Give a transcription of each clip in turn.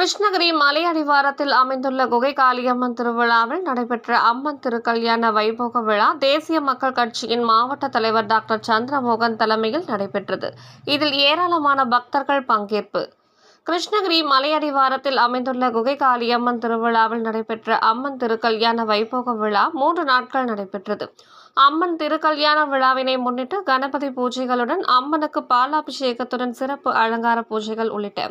கிருஷ்ணகிரி மலை அடிவாரத்தில் அமைந்துள்ள குகை காளியம்மன் திருவிழாவில் நடைபெற்ற அம்மன் திருக்கல்யாண வைபோக விழா தேசிய மக்கள் கட்சியின் மாவட்ட தலைவர் டாக்டர் சந்திரமோகன் தலைமையில் நடைபெற்றது. இதில் ஏராளமான பக்தர்கள் பங்கேற்பு. கிருஷ்ணகிரி மலையடிவாரத்தில் அமைந்துள்ள குகை காளியம்மன் திருவிழாவில் நடைபெற்ற அம்மன் திருக்கல்யாண வைபோக விழா மூன்று நாட்கள் நடைபெற்றது. அம்மன் திருக்கல்யாண விழாவினை முன்னிட்டு கணபதி பூஜைகளுடன் அம்மனுக்கு பாலாபிஷேகத்துடன் சிறப்பு அலங்கார பூஜைகள் உள்ளிட்ட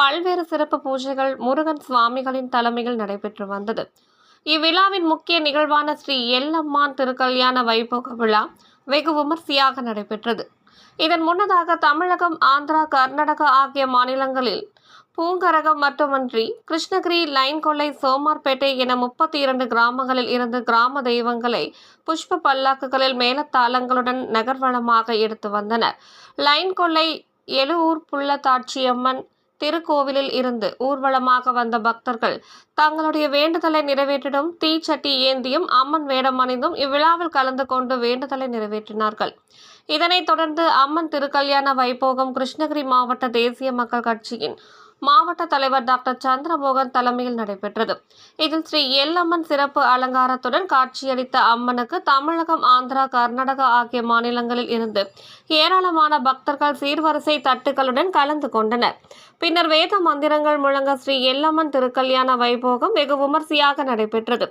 பல்வேறு சிறப்பு பூஜைகள் முருகன் சுவாமிகளின் தலைமையில் நடைபெற்று வந்தது. இவ்விழாவின் முக்கிய நிகழ்வான ஸ்ரீ எல்லம்மான் திருக்கல்யாண வைபோக விழா வெகு விமர்சையாக நடைபெற்றது. இதன் முன்னதாக தமிழகம் ஆந்திரா கர்நாடகா ஆகிய மாநிலங்களில் பூங்கரகம் மட்டுமன்றி கிருஷ்ணகிரி லைன் கொள்ளை சோமார்பேட்டை என முப்பத்தி இரண்டு கிராமங்களில் இருந்து கிராம தெய்வங்களை புஷ்ப பல்லாக்குகளில் மேலத்தாளங்களுடன் நகர்வளமாக எடுத்து வந்தனர். லைன் கொள்ளை எழுவூர் புள்ளத்தாட்சியம்மன் திருக்கோவிலில் இருந்து ஊர்வலமாக வந்த பக்தர்கள் தங்களுடைய வேண்டுதலை நிறைவேற்றிடும் தீச்சட்டி ஏந்தியும் அம்மன் வேடம் அணிந்தும் இவ்விழாவில் கலந்து கொண்டு வேண்டுதலை நிறைவேற்றினார்கள். இதனைத் தொடர்ந்து அம்மன் திருக்கல்யாண வைபோகம் கிருஷ்ணகிரி மாவட்ட தேசிய மக்கள் கட்சியின் மாவட்ட தலைவர் டாக்டர் சந்திரமோகன் தலைமையில் நடைபெற்றது. இதில் ஸ்ரீ எல்லம்மன் சிறப்பு அலங்காரத்துடன் காட்சியளித்த அம்மனுக்கு தமிழகம் ஆந்திரா கர்நாடகா ஆகிய மாநிலங்களில் இருந்து ஏராளமான பக்தர்கள் சீர்வரிசை தட்டுகளுடன் கலந்து கொண்டனர். பின்னர் வேத மந்திரங்கள் முழங்க ஸ்ரீ எல்லம்மன் திருக்கல்யாண வைபோகம் வெகு விமர்சையாக நடைபெற்றது.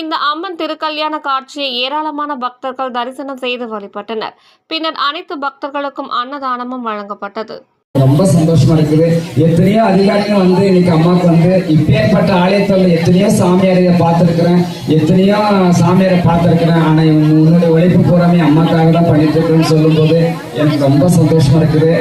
இந்த அம்மன் திருக்கல்யாண காட்சியை ஏராளமான பக்தர்கள் தரிசனம் செய்து வழிபட்டனர். பின்னர் அனைத்து பக்தர்களுக்கும் அன்னதானமும் வழங்கப்பட்டது. ரொம்ப சந்தோஷமா இருக்குது. எத்தனையோ அதிகாரிகள் வந்து இன்னைக்கு அம்மாவுக்கு வந்து இப்பேற்பட்ட ஆலயத்தில் எத்தனையோ சாமியாரை பார்த்துருக்குறேன். எத்தனையோ சாமியாரை பார்த்துருக்குறேன். ஆனா உன்னுடைய உழைப்பு பூராமே அம்மாக்காக தான் பண்ணிட்டு இருக்கேன்னு சொல்லும்போது எனக்கு ரொம்ப சந்தோஷமா இருக்குது.